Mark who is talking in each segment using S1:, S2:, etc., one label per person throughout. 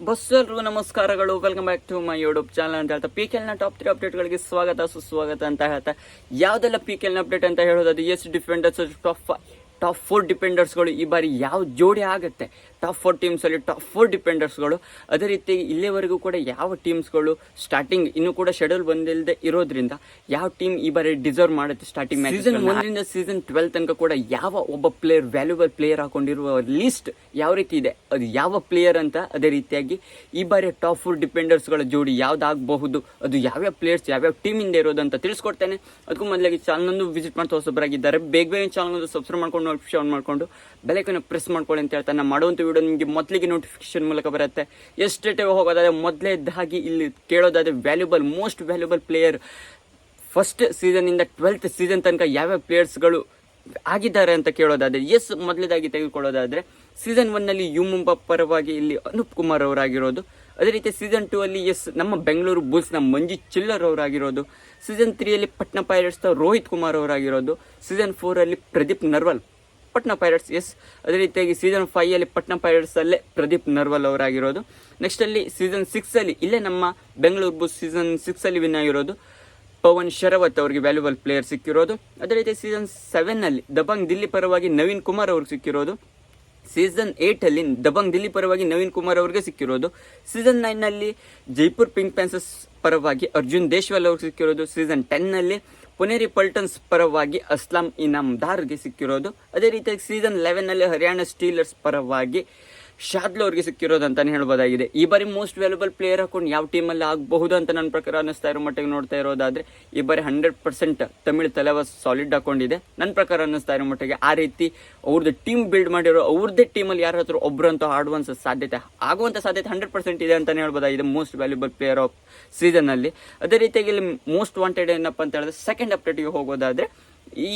S1: Bus ನಮಸ್ಕಾರಗಳು. Welcome back to my YouTube channel ಅಂತ ಹೇಳ್ತಾ ಪಿ ಕೆಲ್ನ ಟಾಪ್ ತ್ರೀ ಅಪ್ಡೇಟ್ಗಳಿಗೆ ಸ್ವಾಗತ, ಸುಸ್ವಾಗತ ಅಂತ ಹೇಳ್ತಾ. ಯಾವುದೆಲ್ಲ ಪಿ ನ ಅಪ್ಡೇಟ್ ಅಂತ ಹೇಳೋದು? Yes defenders top top four ಡಿಪೆಂಡರ್ಸ್ಗಳು ಈ ಬಾರಿ ಯಾವ ಜೋಡಿ ಆಗುತ್ತೆ? ಟಾಪ್ ಫೋರ್ ಟೀಮ್ಸಲ್ಲಿ ಟಾಪ್ ಫೋರ್ ಡಿಪೆಂಡರ್ಸ್ಗಳು ಅದೇ ರೀತಿ ಇಲ್ಲಿವರೆಗೂ ಕೂಡ ಯಾವ ಟೀಮ್ಸ್ಗಳು ಸ್ಟಾರ್ಟಿಂಗ್ ಇನ್ನೂ ಕೂಡ ಶೆಡ್ಯೂಲ್ ಬಂದಿಲ್ಲದೆ ಇರೋದ್ರಿಂದ ಯಾವ ಟೀಮ್ ಈ ಬಾರಿ ಡಿಸರ್ವ್ ಮಾಡುತ್ತೆ ಸ್ಟಾರ್ಟಿಂಗ್ ಮ್ಯಾಚ್ ಸೀಸನ್ ಒಂದರಿಂದ ಸೀಸನ್ ಟ್ವೆಲ್ ತನಕ ಕೂಡ ಯಾವ ಒಬ್ಬ ಪ್ಲೇಯರ್ ವ್ಯಾಲ್ಯೂಬಲ್ ಪ್ಲೇಯರ್ ಹಾಕೊಂಡಿರುವ ಲಿಸ್ಟ್ ಯಾವ ರೀತಿ ಇದೆ? ಅದು ಯಾವ ಪ್ಲೇಯರ್ ಅಂತ ಅದೇ ರೀತಿಯಾಗಿ ಈ ಬಾರಿ ಟಾಪ್ ಫೋರ್ ಡಿಪೆಂಡರ್ಸ್ಗಳ ಜೋಡಿ ಯಾವ್ದಾಗಬಹುದು? ಅದು ಯಾವ್ಯಾವ ಪ್ಲೇಯರ್ಸ್ ಯಾವ್ಯಾವ ಟೀಮಿಂದ ಇರೋದು ಅಂತ ತಿಳಿಸ್ಕೊಡ್ತೇನೆ. ಅದಕ್ಕೂ ಮೊದಲಾಗಿ ಚಾನಲ್ ವಿಸಿಟ್ ಮಾಡ್ತಾ ಹೊಸಬ್ಬರಾಗಿದ್ದಾರೆ ಬೇಗ ಬೇಗ ಚಾನಲ್ ಸಬ್ಸ್ಕ್ರೈಬ್ ಮಾಡ್ಕೊಂಡು ನೋಟಿಫಿಕೇಶನ್ ಮಾಡ್ಕೊಂಡು ಬೆಲೆಕನ್ನು ಪ್ರೆಸ್ ಮಾಡ್ಕೊಳ್ಳಿ ಅಂತ ಹೇಳ್ತಾ ನಾನು ಮಾಡುವಂಥ ವೀಡಿಯೋ ನಿಮಗೆ ಮೊದಲಿಗೆ ನೋಟಿಫಿಕೇಶನ್ ಮೂಲಕ ಬರುತ್ತೆ. ಎಷ್ಟೇ ಹೋಗೋದಾದ್ರೆ ಮೊದಲೇದಾಗಿ ಇಲ್ಲಿ ಕೇಳೋದಾದ್ರೆ valuable most valuable player first ಸೀಸನಿಂದ twelfth season ತನಕ ಯಾವ್ಯಾವ ಪ್ಲೇಯರ್ಸ್ಗಳು ಆಗಿದ್ದಾರೆ ಅಂತ ಕೇಳೋದಾದರೆ ಎಸ್ ಮೊದಲೇದಾಗಿ ತೆಗೆದುಕೊಳ್ಳೋದಾದರೆ ಸೀಸನ್ ಒನ್ನಲ್ಲಿ ಯು ಮುಂಬ ಪರವಾಗಿ ಇಲ್ಲಿ ಅನೂಪ್ ಕುಮಾರ್ ಅವರಾಗಿರೋದು. ಅದೇ ರೀತಿ ಸೀಸನ್ ಟೂ ಅಲ್ಲಿ ಎಸ್ ನಮ್ಮ ಬೆಂಗಳೂರು ಬುಲ್ಸ್ನ ಮಂಜು ಚಿಲ್ಲರ್ ಅವರಾಗಿರೋದು. ಸೀಸನ್ ತ್ರೀಯಲ್ಲಿ ಪಟ್ನಾ ಪೈರೇಟ್ಸ್ನ ರೋಹಿತ್ ಕುಮಾರ್ ಅವರಾಗಿರೋದು. ಸೀಸನ್ ಫೋರಲ್ಲಿ ಪ್ರದೀಪ್ ನರ್ವಲ್ ಪಟ್ನಾ ಪೈರಟ್ಸ್ ಎಸ್, ಅದೇ ರೀತಿಯಾಗಿ ಸೀಸನ್ ಫೈವ್ ಅಲ್ಲಿ ಪಟ್ನಾ ಪೈರಟ್ಸ್ ಅಲ್ಲೇ ಪ್ರದೀಪ್ ನರ್ವಲ್ ಅವರಾಗಿರೋದು. ನೆಕ್ಸ್ಟ್ ಅಲ್ಲಿ ಸೀಸನ್ ಸಿಕ್ಸ್ ಅಲ್ಲಿ ಇಲ್ಲೇ ನಮ್ಮ ಬೆಂಗಳೂರು ಬುಲ್ಸ್ ಸೀಸನ್ ಸಿಕ್ಸ್ ಅಲ್ಲಿ ವಿನ್ ಆಗಿರೋದು. ಪವನ್ ಶರವತ್ ಅವರಿಗೆ ವ್ಯಾಲ್ಯೂಬಲ್ ಪ್ಲೇಯರ್ ಸಿಕ್ಕಿರೋದು. ಅದೇ ರೀತಿ ಸೀಸನ್ ಸೆವೆನ್ ಅಲ್ಲಿ ದಬಂಗ್ ದಿಲ್ಲಿ ಪರವಾಗಿ ನವೀನ್ ಕುಮಾರ್ ಅವ್ರಿಗೆ ಸಿಕ್ಕಿರೋದು. ಸೀಸನ್ ಏಟ್ ಅಲ್ಲಿ ದಬಂಗ್ ದಿಲ್ಲಿ ಪರವಾಗಿ ನವೀನ್ ಕುಮಾರ್ ಅವ್ರಿಗೆ ಸಿಕ್ಕಿರೋದು. ಸೀಸನ್ ನೈನ್ನಲ್ಲಿ ಜೈಪುರ್ ಪಿಂಕ್ ಪ್ಯಾನ್ಸಸ್ ಪರವಾಗಿ ಅರ್ಜುನ್ ದೇಶ್ವಾಲ್ ಅವ್ರಿಗೆ ಸಿಕ್ಕಿರೋದು. ಸೀಸನ್ ಟೆನ್ನಲ್ಲಿ ಪುನೇರಿ ಪಲ್ಟನ್ಸ್ ಪರವಾಗಿ ಅಸ್ಲಾಂ ಇನಾಮ್ದಾರ್ಗೆ ಸಿಕ್ಕಿರೋದು. ಅದೇ ರೀತಿಯಾಗಿ ಸೀಸನ್ ಲೆವೆನ್ನಲ್ಲಿ ಹರಿಯಾಣ ಸ್ಟೀಲರ್ಸ್ ಪರವಾಗಿ ಶಾದ್ಲು ಅವ್ರಿಗೆ ಸಿಕ್ಕಿರೋದು ಅಂತಾನೆ ಹೇಳ್ಬೋದಾಗಿದೆ. ಈ ಬಾರಿ ಮೋಸ್ಟ್ ವ್ಯಾಲ್ಯೂಬಲ್ ಪ್ಲೇಯರ್ ಹಾಕೊಂಡು ಯಾವ ಟೀಮಲ್ಲಿ ಆಗಬಹುದು ಅಂತ ನನ್ನ ಪ್ರಕಾರ ಅನ್ನಿಸ್ತಾ ಇರೋ ಮಟ್ಟಿಗೆ ನೋಡ್ತಾ ಇರೋದಾದ್ರೆ, ಈ ಬಾರಿ hundred percent Tamil Thalaivas solid ಹಾಕೊಂಡಿದೆ. ನನ್ನ ಪ್ರಕಾರ ಅನ್ನಿಸ್ತಾ ಇರೋ ಮಟ್ಟಿಗೆ ಆ ರೀತಿ ಅವ್ರದ್ದು ಟೀಮ್ ಬಿಲ್ಡ್ ಮಾಡಿರೋ ಅವ್ರದ್ದೇ ಟೀಮಲ್ಲಿ ಯಾರ ಹತ್ರ ಒಬ್ರು ಅಂತ ಆಡುವಂಥ ಸಾಧ್ಯತೆ ಆಗುವಂಥ ಸಾಧ್ಯತೆ ಹಂಡ್ರೆಡ್ ಪರ್ಸೆಂಟ್ ಇದೆ ಅಂತಲೇ ಹೇಳ್ಬೋದಾಗಿದೆ ಮೋಸ್ಟ್ ವ್ಯಾಲ್ಯೂಬಲ್ ಪ್ಲೇಯರ್ ಆಫ್ ಸೀಸನಲ್ಲಿ ಅದೇ ರೀತಿಯಾಗಿ ಇಲ್ಲಿ ಮೋಸ್ಟ್ ವಾಂಟೆಡ್ ಏನಪ್ಪ ಅಂತ ಹೇಳಿದ್ರೆ ಸೆಕೆಂಡ್ ಅಪ್ಡೇಟಿಗೆ ಹೋಗೋದಾದರೆ, ಈ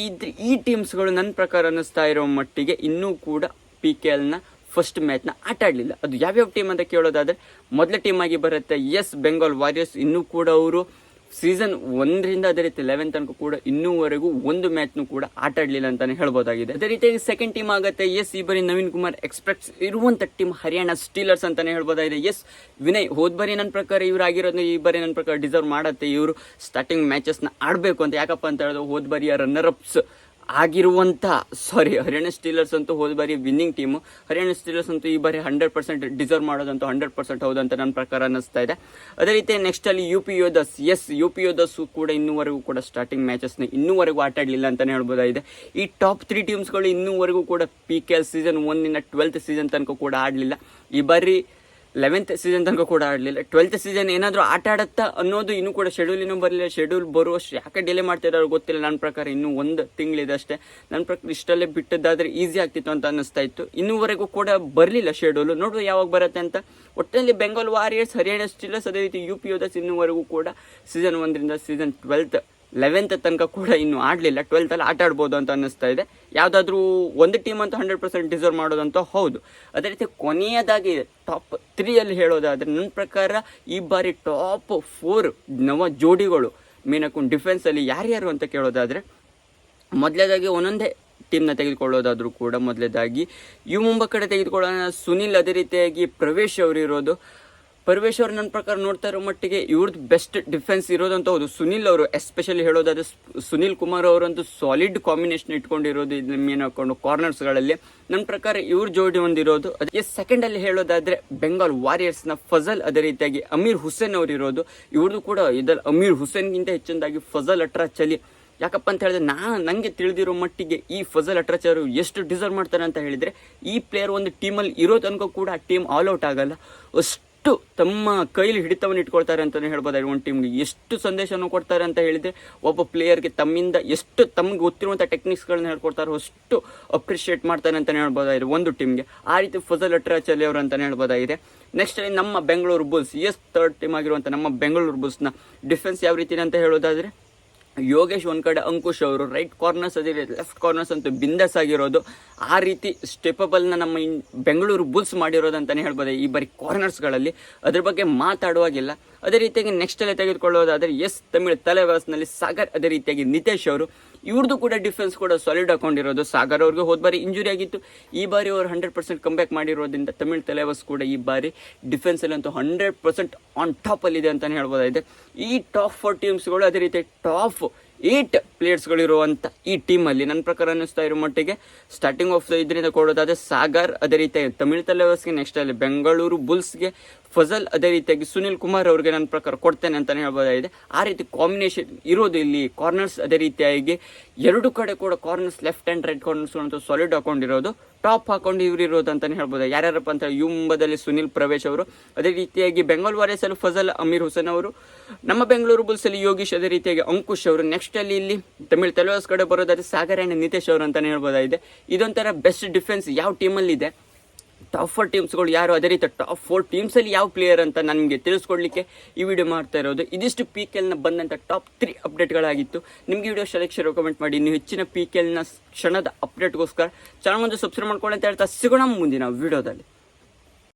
S1: ಈ ಟೀಮ್ಸ್ಗಳು ನನ್ನ ಪ್ರಕಾರ ಅನ್ನಿಸ್ತಾ ಇರೋ ಮಟ್ಟಿಗೆ ಇನ್ನೂ ಕೂಡ ಪಿ ಕೆ ಎಲ್ನ ಫಸ್ಟ್ ಮ್ಯಾಚ್ನ ಆಟ ಆಡಲಿಲ್ಲ. ಅದು ಯಾವ್ಯಾವ ಟೀಮ್ ಅಂತ ಕೇಳೋದಾದ್ರೆ, ಮೊದಲ ಟೀಮ್ ಆಗಿ ಬರುತ್ತೆ ಎಸ್ ಬೆಂಗಾಲ್ ವಾರಿಯರ್ಸ್, ಇನ್ನೂ ಕೂಡ ಅವರು ಸೀಸನ್ ಒಂದರಿಂದ ಅದೇ ರೀತಿ ಲೆವೆನ್ ತನಕ ಕೂಡ ಇನ್ನೂವರೆಗೂ ಒಂದು ಮ್ಯಾಚ್ನು ಕೂಡ ಆಟ ಆಡಲಿಲ್ಲ ಅಂತಲೇ ಹೇಳ್ಬೋದಾಗಿದೆ. ಅದೇ ರೀತಿಯಾಗಿ ಸೆಕೆಂಡ್ ಟೀಮ್ ಆಗುತ್ತೆ, ಎಸ್ ಈ ಬರಿ ನವೀನ್ ಕುಮಾರ್ ಎಕ್ಸ್ಪೆಕ್ಟ್ಸ್ ಇರುವಂಥ ಟೀಮ್ ಹರಿಯಾಣ ಸ್ಟೀಲರ್ಸ್ ಅಂತಲೇ ಹೇಳ್ಬೋದಾಗಿದೆ. ಎಸ್ ವಿನಯ್, ಹೋದ ಬಾರಿ ನನ್ನ ಪ್ರಕಾರ ಇವ್ರು ಆಗಿರೋದು ಈ ಬಾರಿ ನನ್ನ ಪ್ರಕಾರ ಡಿಸರ್ವ್ ಮಾಡುತ್ತೆ. ಇವರು ಸ್ಟಾರ್ಟಿಂಗ್ ಮ್ಯಾಚಸ್ನ ಆಡಬೇಕು ಅಂತ ಯಾಕಪ್ಪ ಅಂತ ಹೇಳಿದ್ರೆ, ಹೋದ್ ಬರಿಯ ರನ್ನರ್ ಅಪ್ಸ್ ಆಗಿರುವಂಥ ಸಾರಿ ಹರಿಯಾಣ ಸ್ಟೀಲರ್ಸ್ ಅಂತೂ ಹೋದ ಬಾರಿ ವಿನ್ನಿಂಗ್ ಟೀಮು ಹರಿಯಾಣ ಸ್ಟೀಲರ್ಸ್ ಅಂತೂ ಈ ಬಾರಿ ಹಂಡ್ರೆಡ್ ಪರ್ಸೆಂಟ್ ಡಿಸರ್ವ್ ಮಾಡೋದಂತೂ ಹಂಡ್ರೆಡ್ ಪರ್ಸೆಂಟ್ ಹೌದಂತ ನನ್ನ ಪ್ರಕಾರ ಅನ್ನಿಸ್ತಾ ಇದೆ. ಅದೇ ರೀತಿ ನೆಕ್ಸ್ಟ್ ಅಲ್ಲಿ U P Yoddhas yes U P Yoddhas ಕೂಡ ಇನ್ನೂವರೆಗೂ ಕೂಡ ಸ್ಟಾರ್ಟಿಂಗ್ ಮ್ಯಾಚಸ್ನ ಇನ್ನೂವರೆಗೂ ಆಟ ಆಡಲಿಲ್ಲ ಅಂತಲೇ ಹೇಳ್ಬೋದಾಗಿದೆ. ಈ ಟಾಪ್ ತ್ರೀ ಟೀಮ್ಸ್ಗಳು ಇನ್ನೂವರೆಗೂ ಕೂಡ ಪಿ ಕೆ ಎಲ್ ಸೀಸನ್ ಒನ್ನಿಂದ ಟ್ವೆಲ್ತ್ ಸೀಸನ್ ತನಕ ಕೂಡ ಆಡಲಿಲ್ಲ. ಈ ಬಾರಿ ಲೆವೆಂತ್ ಸೀಸನ್ ತನಕ ಕೂಡ ಆಡಲಿಲ್ಲ. ಟ್ವೆಲ್ತ್ ಸೀಸನ್ ಏನಾದರೂ ಆಟ ಆಡುತ್ತಾ ಅನ್ನೋದು ಇನ್ನೂ ಕೂಡ ಶೆಡ್ಯೂಲ್ ಇನ್ನೂ ಬರಲಿಲ್ಲ. ಶೆಡ್ಯೂಲ್ ಬರುವಷ್ಟು ಯಾಕೆ ಡಿಲೇ ಮಾಡ್ತಿರೋ ಗೊತ್ತಿಲ್ಲ. ನನ್ನ ಪ್ರಕಾರ ಇನ್ನೂ ಒಂದು ತಿಂಗಳಿದೆ ಅಷ್ಟೇ. ನನ್ನ ಪ್ರಕಾರ ಇಷ್ಟಲ್ಲೇ ಬಿಟ್ಟದ್ದಾದರೆ ಈಸಿ ಆಗ್ತಿತ್ತು ಅಂತ ಅನ್ನಿಸ್ತಾ ಇತ್ತು. ಇನ್ನೂವರೆಗೂ ಕೂಡ ಬರಲಿಲ್ಲ ಶೆಡ್ಯೂಲು ನೋಡುವ ಯಾವಾಗ ಬರುತ್ತೆ ಅಂತ. ಒಟ್ಟಿನಲ್ಲಿ ಬೆಂಗಾಲ್ ವಾರಿಯರ್ಸ್ ಹರಿಯಾಣ ಸ್ಟಿಲ್ಲರ್ಸ್ ಅದೇ ರೀತಿ ಯು ಪಿ ಯೋಧಸ್ ಇನ್ನೂವರೆಗೂ ಕೂಡ ಸೀಸನ್ ಒಂದರಿಂದ ಸೀಸನ್ ಟ್ವೆಲ್ತ್ ಲೆವೆಂತ್ ತನಕ ಕೂಡ ಇನ್ನೂ ಆಡಲಿಲ್ಲ. ಟ್ವೆಲ್ತಲ್ಲಿ ಆಟ ಆಡ್ಬೋದು ಅಂತ ಅನ್ನಿಸ್ತಾ ಇದೆ. ಯಾವುದಾದ್ರೂ ಒಂದು ಟೀಮ್ ಅಂತ ಹಂಡ್ರೆಡ್ ಪರ್ಸೆಂಟ್ ಡಿಸರ್ವ್ ಮಾಡೋದಂತ ಹೌದು. ಅದೇ ರೀತಿ ಕೊನೆಯದಾಗಿ ಟಾಪ್ ತ್ರೀಯಲ್ಲಿ ಹೇಳೋದಾದ್ರೆ ನನ್ನ ಪ್ರಕಾರ ಈ ಬಾರಿ ಟಾಪ್ ಫೋರ್ ನವ ಜೋಡಿಗಳು ಮೀನಕ್ಕೊಂಡು ಡಿಫೆನ್ಸಲ್ಲಿ ಯಾರ್ಯಾರು ಅಂತ ಕೇಳೋದಾದರೆ, ಮೊದಲೇದಾಗಿ ಒಂದೊಂದೇ ಟೀಮ್ನ ತೆಗೆದುಕೊಳ್ಳೋದಾದರೂ ಕೂಡ ಮೊದಲೇದಾಗಿ ಯು ಮುಂಬ ಕಡೆ ತೆಗೆದುಕೊಳ್ಳೋಣ. ಸುನಿಲ್ ಅದೇ ರೀತಿಯಾಗಿ ಪ್ರವೇಶ್ ಅವರು ಇರೋದು. ಪರ್ವೇಶ್ ಅವ್ರು ನನ್ನ ಪ್ರಕಾರ ನೋಡ್ತಾ ಇರೋ ಮಟ್ಟಿಗೆ ಇವ್ರದ್ದು ಬೆಸ್ಟ್ ಡಿಫೆನ್ಸ್ ಇರೋದಂತ ಹೌದು. ಸುನಿಲ್ ಅವರು ಎಸ್ಪೆಷಲಿ ಹೇಳೋದಾದ್ರೆ ಸುನಿಲ್ ಕುಮಾರ್ ಅವರಂತೂ ಸಾಲಿಡ್ ಕಾಂಬಿನೇಷನ್ ಇಟ್ಕೊಂಡಿರೋದು ಇದನ್ನ ಮೇನ್ ಹಾಕೊಂಡು ಕಾರ್ನರ್ಸ್ಗಳಲ್ಲಿ ನನ್ನ ಪ್ರಕಾರ ಇವ್ರ ಜೋಡಿ ಒಂದಿರೋದು. ಅದಕ್ಕೆ ಸೆಕೆಂಡ್ ಅಲ್ಲಿ ಹೇಳೋದಾದ್ರೆ ಬೆಂಗಾಲ್ನ ಫಜಲ್ ಅದೇ ರೀತಿಯಾಗಿ ಅಮೀರ್ ಹುಸೇನ್ ಅವರು ಇರೋದು ಇವ್ರದ್ದು ಕೂಡ ಇದರಲ್ಲಿ ಅಮೀರ್ ಹುಸೇನ್ಗಿಂತ ಹೆಚ್ಚಿನದಾಗಿ ಫಜಲ್ ಅಟ್ರಾಚಲಿ. ಯಾಕಪ್ಪ ಅಂತ ಹೇಳಿದ್ರೆ ನಾ ನನಗೆ ತಿಳಿದಿರೋ ಮಟ್ಟಿಗೆ ಈ ಫಜಲ್ ಅಟ್ರಾಚರು ಎಷ್ಟು ಡಿಸರ್ವ್ ಮಾಡ್ತಾರೆ ಅಂತ ಹೇಳಿದ್ರೆ ಈ ಪ್ಲೇಯರ್ ಒಂದು ಟೀಮಲ್ಲಿ ಇರೋ ತನಕ ಕೂಡ ಆ ಟೀಮ್ ಆಲ್ ಔಟ್ ಆಗಲ್ಲ. ಅಷ್ಟು ತಮ್ಮ ಕೈಲಿ ಹಿಡಿತವನ್ನು ಇಟ್ಕೊಳ್ತಾರೆ ಅಂತಲೇ ಹೇಳ್ಬೋದಾಗಿದೆ ಒಂದು ಟೀಮ್ಗೆ ಎಷ್ಟು ಸಂದೇಶವನ್ನು ಕೊಡ್ತಾರೆ ಅಂತ ಹೇಳಿದರೆ ಒಬ್ಬ ಪ್ಲೇಯರ್ಗೆ ತಮ್ಮಿಂದ ಎಷ್ಟು ತಮ್ಗೆ ಗೊತ್ತಿರುವಂಥ ಟೆಕ್ನಿಕ್ಸ್ಗಳನ್ನ ಹೇಳ್ಕೊಡ್ತಾರೋ ಅಷ್ಟು ಅಪ್ರಿಷಿಯೇಟ್ ಮಾಡ್ತಾರೆ ಅಂತಲೇ ಹೇಳ್ಬೋದಾಗಿದೆ ಒಂದು ಟೀಮ್ಗೆ ಆ ರೀತಿ ಫಜಲ್ ಅಟ್ರಾಚಲಿ ಅವರು ಅಂತಲೇ ಹೇಳ್ಬೋದಾಗಿದೆ. ನೆಕ್ಸ್ಟ್ ನಮ್ಮ Bengaluru bulls yes third team ಆಗಿರುವಂಥ ನಮ್ಮ ಬೆಂಗಳೂರು ಬುಲ್ಸ್ನ ಡಿಫೆನ್ಸ್ ಯಾವ ರೀತಿ ಅಂತ ಹೇಳೋದಾದ್ರೆ ಯೋಗೇಶ್ ಒಂದು ಕಡೆ ಅಂಕುಶ್ ಅವರು ರೈಟ್ ಕಾರ್ನರ್ಸ್ ಅದೇ ಲೆಫ್ಟ್ ಕಾರ್ನರ್ಸ್ ಅಂತೂ ಬಿಂದಸ್ ಆಗಿರೋದು. ಆ ರೀತಿ ಸ್ಟೆಪಬಲ್ನ ನಮ್ಮ ಬೆಂಗಳೂರು ಬುಲ್ಸ್ ಮಾಡಿರೋದು ಅಂತಾನೆ ಹೇಳ್ಬೋದು ಈ ಬರೀ ಕಾರ್ನರ್ಸ್ಗಳಲ್ಲಿ ಅದ್ರ ಬಗ್ಗೆ ಮಾತಾಡುವಾಗಿಲ್ಲ. ಅದೇ ರೀತಿಯಾಗಿ ನೆಕ್ಸ್ಟ್ ತೆಗೆದುಕೊಳ್ಳೋದಾದರೆ ತೆಗೆದುಕೊಳ್ಳೋದಾದ್ರೆ ಎಸ್ ತಮಿಳ್ ತಲೆವಾಸ್ನಲ್ಲಿ ಸಾಗರ್, ಅದೇ ರೀತಿಯಾಗಿ ನಿತೇಶ್ ಅವರು. ಇವ್ರದ್ದು ಕೂಡ ಡಿಫೆನ್ಸ್ ಕೂಡ ಸಾಲಿಡ್ ಹಾಕೊಂಡಿರೋದು ಸಾಗರ್ ಅವ್ರಿಗೆ ಹೋದ ಬಾರಿ ಇಂಜುರಿ ಆಗಿತ್ತು. ಈ ಬಾರಿ ಅವರು ಹಂಡ್ರೆಡ್ ಪರ್ಸೆಂಟ್ ಕಂಬ್ಯಾಕ್ ಮಾಡಿರೋದ್ರಿಂದ ತಮಿಳ್ ತಲೆವಸ್ ಕೂಡ ಈ ಬಾರಿ ಡಿಫೆನ್ಸಲ್ಲಿ ಅಂತೂ ಹಂಡ್ರೆಡ್ ಪರ್ಸೆಂಟ್ ಆನ್ ಟಾಪಲ್ಲಿದೆ ಅಂತಲೇ ಹೇಳ್ಬೋದಾಗಿದೆ. ಈ ಟಾಪ್ ಫೋರ್ ಟೀಮ್ಸ್ಗಳು ಅದೇ ರೀತಿ ಟಾಪ್ ಏಟ್ ಪ್ಲೇಯರ್ಸ್ಗಳಿರುವಂಥ ಈ ಟೀಮಲ್ಲಿ ನನ್ನ ಪ್ರಕಾರ ಅನ್ನಿಸ್ತಾ ಇರೋ ಮಟ್ಟಿಗೆ ಸ್ಟಾರ್ಟಿಂಗ್ ಆಫ್ ಇದರಿಂದ ಕೊಡೋದಾದ್ರೆ ಸಾಗರ್ ಅದೇ ರೀತಿಯಾಗಿ ತಮಿಳ್ ತಲೆವಸ್ಗೆ ನೆಕ್ಸ್ಟ್ ಅಲ್ಲಿ ಬೆಂಗಳೂರು ಬುಲ್ಸ್ಗೆ ಫಜಲ್ ಅದೇ ರೀತಿಯಾಗಿ ಸುನಿಲ್ ಕುಮಾರ್ ಅವ್ರಿಗೆ ನನ್ನ ಪ್ರಕಾರ ಕೊಡ್ತೇನೆ ಅಂತಲೇ ಹೇಳ್ಬೋದಾಗಿದೆ. ಆ ರೀತಿ ಕಾಂಬಿನೇಷನ್ ಇರೋದು ಇಲ್ಲಿ ಕಾರ್ನರ್ಸ್ ಅದೇ ರೀತಿಯಾಗಿ ಎರಡು ಕಡೆ ಕೂಡ ಕಾರ್ನರ್ಸ್ ಲೆಫ್ಟ್ ಆ್ಯಂಡ್ ರೈಟ್ ಅಂತ ಸಾಲಿಡ್ ಹಾಕೊಂಡಿರೋದು ಟಾಪ್ ಹಾಕೊಂಡು ಇವ್ರು ಇರೋದು ಅಂತಲೇ ಹೇಳ್ಬೋದು. ಯಾರ್ಯಾರಪ್ಪ ಅಂತ ಯುಂಬದಲ್ಲಿ ಸುನಿಲ್ ಪ್ರವೇಶ್ ಅವರು. ಅದೇ ರೀತಿಯಾಗಿ ಬೆಂಗಾಲ್ ವಾರಿಯರ್ಸ್ ಅಲ್ಲಿ ಫಜಲ್ ಅಮೀರ್ ಹುಸೇನ್ ಅವರು. ನಮ್ಮ ಬೆಂಗಳೂರು ಬುಲ್ಸ್ ಅಲ್ಲಿ ಯೋಗೀಶ್, ಅದೇ ರೀತಿಯಾಗಿ ಅಂಕುಶ್ ಅವರು. ನೆಕ್ಸ್ಟ್ ಅಲ್ಲಿ ಇಲ್ಲಿ ತಮಿಳ್ ತೆಲುವಾಸ್ ಕಡೆ ಬರೋದಾದ್ರೆ ಸಾಗರ್ ಆ್ಯಂಡ್ ನಿತೇಶ್ ಅವರು ಅಂತಲೇ ಹೇಳ್ಬೋದಾಗಿದೆ. ಇದೊಂಥರ ಬೆಸ್ಟ್ ಡಿಫೆನ್ಸ್ ಯಾವ ಟೀಮಲ್ಲಿ ಇದೆ? ಟಾಪ್ ಫೋರ್ ಟೀಮ್ಸ್ಗಳು ಯಾರು? ಅದೇ ರೀತಿ ಟಾಪ್ ಫೋರ್ ಟೀಮ್ಸಲ್ಲಿ ಯಾವ ಪ್ಲೇಯರ್ ಅಂತ ನನಗೆ ತಿಳಿಸ್ಕೊಡ್ಲಿಕ್ಕೆ ಈ ವಿಡಿಯೋ ಮಾಡ್ತಾ ಇರೋದು. ಇದಿಷ್ಟು ಪಿ ಕೆ ಎಲ್ನ ಬಂದಂಥ ಟಾಪ್ ತ್ರೀ ಅಪ್ಡೇಟ್ಗಳಾಗಿತ್ತು ನಿಮಗೆ ವಿಡಿಯೋ ಸೆಲೆಕ್ಷನ್ ರೆಕಮೆಂಡ್ ಮಾಡಿ. ನೀವು ಹೆಚ್ಚಿನ ಪಿ ಕೆ ಎಲ್ನ ಕ್ಷಣದ ಅಪ್ಡೇಟ್ಗೋಸ್ಕರ ಚಾನಲ್ ಒಂದು ಸಬ್ಸ್ಕ್ರೈಬ್ ಮಾಡ್ಕೊಳ್ಳಿ ಅಂತ ಹೇಳ್ತಾ ಸಿಗೋಣ ಮುಂದಿನ ವಿಡಿಯೋದಲ್ಲಿ